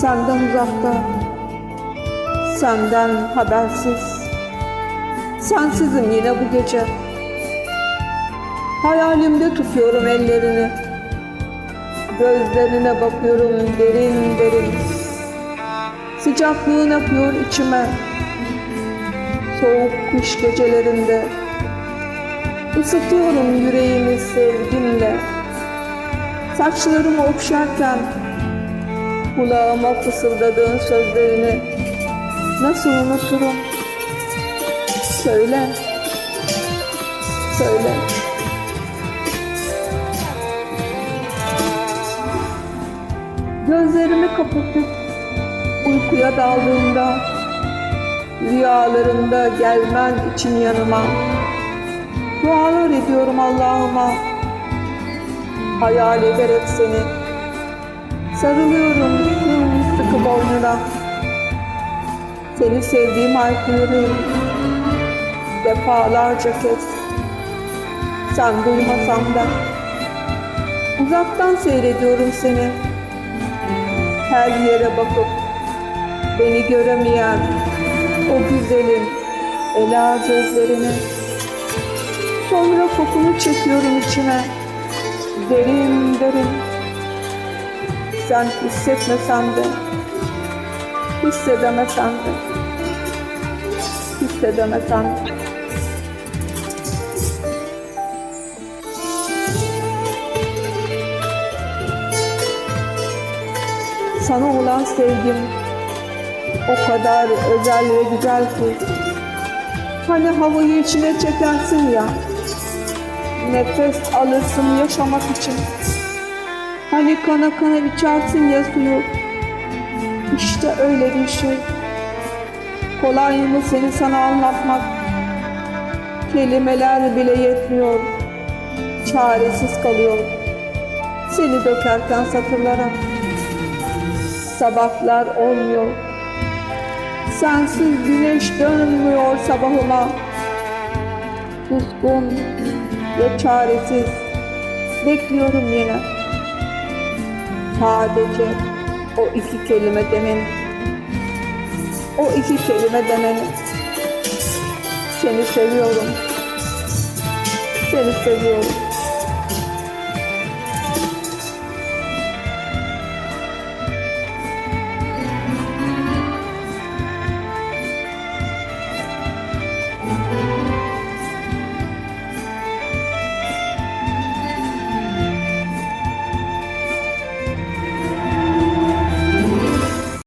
Senden uzakta, senden habersiz. Sensizim yine bu gece. Hayalimde tutuyorum ellerini. Gözlerine bakıyorum derin derin. Sıcaklığın akıyor içime. Soğuk kış gecelerinde. Isıtıyorum yüreğimi sevgimle. Saçlarımı okşarken kulağıma fısıldadığın sözlerini nasıl unuturum? Söyle, söyle. Gözlerimi kapatıp uykuya daldığımda rüyalarımda gelmen için yanıma dualar ediyorum Allah'ıma hayal ederek seni sarılıyorum sıkı boynuna. Seni sevdiğim haykırıyorum defalarca kez sen duymasan da. Uzaktan seyrediyorum seni. Her yere bakıp beni göremeyen o güzelim ela gözlerini sonra kokunu çekiyorum içime. Derin derin sen hissetmesen de hissedemesen de hissedemesen de. Sana olan sevgim o kadar özel ve güzel ki hani havayı içine çekersin ya nefes alırsın yaşamak için hani kana kana içersin ya suyu. İşte öyle bir şey. Kolay mı seni sana anlatmak? Kelimeler bile yetmiyor. Çaresiz kalıyor. Seni dökerken satırlara. Sabahlar olmuyor. Sensiz güneş dönmüyor sabahıma. Suskun ve çaresiz. Bekliyorum yine sadece o iki kelime demen, o iki kelime demen, seni seviyorum, seni seviyorum.